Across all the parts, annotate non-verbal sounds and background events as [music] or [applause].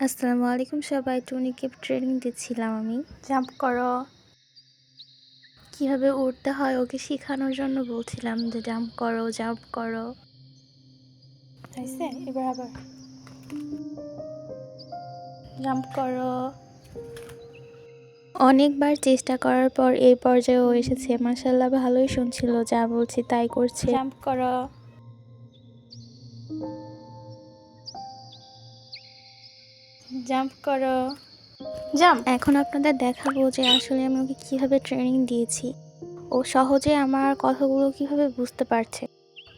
আসসালামু আলাইকুম সবাই টুনিকে ট্রেনিং দিচ্ছিলাম আমি। জাম্প করো। কীভাবে উঠতে হয় ওকে শেখানোর জন্য বলছিলাম যে জাম্প করো জাম্প করো। এবার আবার। জাম্প করো। অনেকবার চেষ্টা করার পর এই পর্যায়ে ও এসেছে। মাসাল্লাহ ভালোই শুনছিল যা বলছি তাই করছে। জাম্প করো। জাম্প করো। জাম্প? এখন আপনাদের দেখাবো যে আসলে আমি ওকে কীভাবে ট্রেনিং দিয়েছি। ও সহজে আমার কথাগুলো কীভাবে বুঝতে পারছে।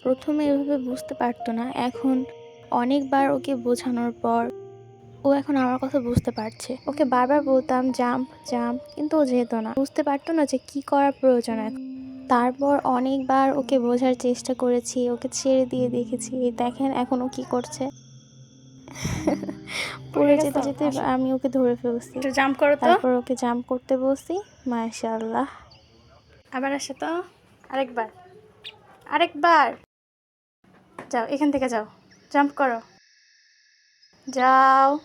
প্রথমে এভাবে বুঝতে পারতো না। এখন অনেকবার ওকে বোঝানোর পর ও এখন আমার কথা বুঝতে পারছে। ওকে বারবার বলতাম জাম্প জাম্প। কিন্তু ও যেত না। বুঝতে পারতো না যে কি করার প্রয়োজন এখন। তারপর অনেকবার ওকে বোঝার চেষ্টা করেছি ওকে ছেড়ে দিয়ে দেখেছি দেখেন এখন ও কি করছে। [laughs] পড়ে যেতে যেতে আমি ওকে ধরে ফেলছি। জাম্প করো তারপর ওকে জাম্প করতে বলছি মাশাআল্লাহ। আবার আসে তো। আরেকবার। আরেকবার। যাও এখান থেকে যাও। জাম্প করো। যাও।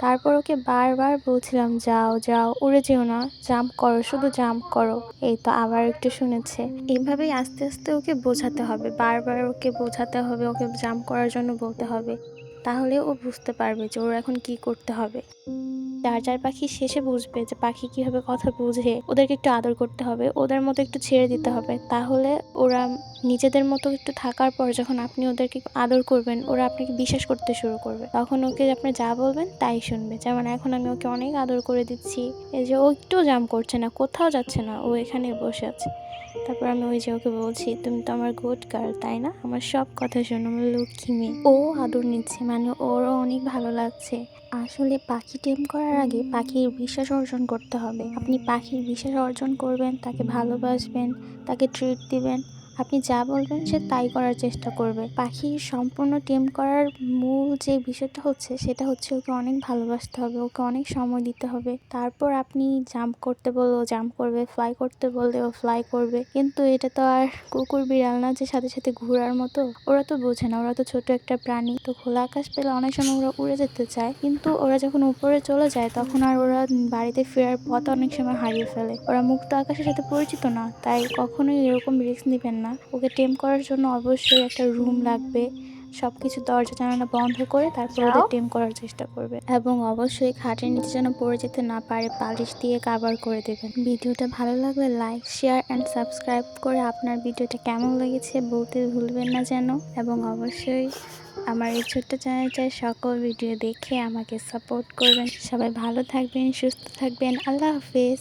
তারপর ওকে বারবার বলছিলাম যাও যাও উড়ে যেও না। জাম্প করো শুধু জাম্প করো। এই তো আবার একটু শুনেছে। এইভাবেই আস্তে আস্তে ওকে বোঝাতে হবে। বারবার ওকে বোঝাতে হবে ওকে জাম্প করার জন্য বলতে হবে। তাহলে ও বুঝতে পারবে যে ওর এখন কি করতে হবে। যার যার পাখি শেষে বুঝবে যে পাখি কীভাবে কথা বুঝে, ওদেরকে একটু আদর করতে হবে, ওদের মতো একটু ছেড়ে দিতে হবে। তাহলে ওরা নিজেদের মতো একটু থাকার পর যখন আপনি ওদেরকে আদর করবেন, ওরা আপনাকে বিশ্বাস করতে শুরু করবে। তখন ওকে আপনি যা বলবেন তাই শুনবে। যেমন এখন আমি ওকে অনেক আদর করে দিচ্ছি। এই যে ও একটু জাম করছে না, কোথাও যাচ্ছে না, ও এখানে বসে আছে। তারপর আমি ওই যে ওকে বলছি, তুমি তো আমার গুড গার্ল তাই না? আমার সব কথা শোনো, আমার লক্ষ্মী মেয়ে। ও আদর নিচ্ছে মানে ওরও অনেক ভালো লাগছে। আসলে পাখি টেম করার আগে পাখির বিশ্বাস অর্জন করতে হবে। আপনি পাখির বিশ্বাস অর্জন করবেন, তাকে ভালোবাসবেন, তাকে ট্রিট দিবেন। আপনি যা বলবেন সে তাই করার চেষ্টা করবে। পাখি সম্পূর্ণ টেম করার মূল যে বিষয়টা হচ্ছে, সেটা হচ্ছে ওকে অনেক ভালোবাসতে হবে, ওকে অনেক সময় দিতে হবে। তারপর আপনি জাম্প করতে বললেও জাম্প করবে ফ্লাই করতে বললেও ফ্লাই করবে। কিন্তু এটা তো আর কুকুর বিড়াল না যে সাথে সাথে ঘোরার মতো। ওরা তো বোঝে না, ওরা তো ছোট একটা প্রাণী। তো খোলা আকাশ পেলে অনেক সময় ওরা উড়ে যেতে চায়। কিন্তু ওরা যখন উপরে চলে যায়, তখন আর ওরা বাড়িতে ফেরার পথ অনেক সময় হারিয়ে ফেলে। ওরা মুক্ত আকাশের সাথে পরিচিত না, তাই কখনোই এরকম রিস্ক নেবেন না ওকে টেম করার জন্য অবশ্যই একটা রুম লাগবে। সব কিছু দরজা জানালা বন্ধ করে তারপর ওদের টেম করার চেষ্টা করবে। এবং অবশ্যই খাটের নিচে যেন পড়ে যেতে না পারে পালিশ দিয়ে কাভার করে দেবেন। ভিডিওটা ভালো লাগলে লাইক শেয়ার অ্যান্ড সাবস্ক্রাইব করে আপনার ভিডিওটা কেমন লেগেছে বলতে ভুলবেন না যেন। এবং অবশ্যই আমার এই ছোট্ট চ্যানেলটায় সকল ভিডিও দেখে আমাকে সাপোর্ট করবেন। সবাই ভালো থাকবেন সুস্থ থাকবেন। আল্লাহ হাফেজ।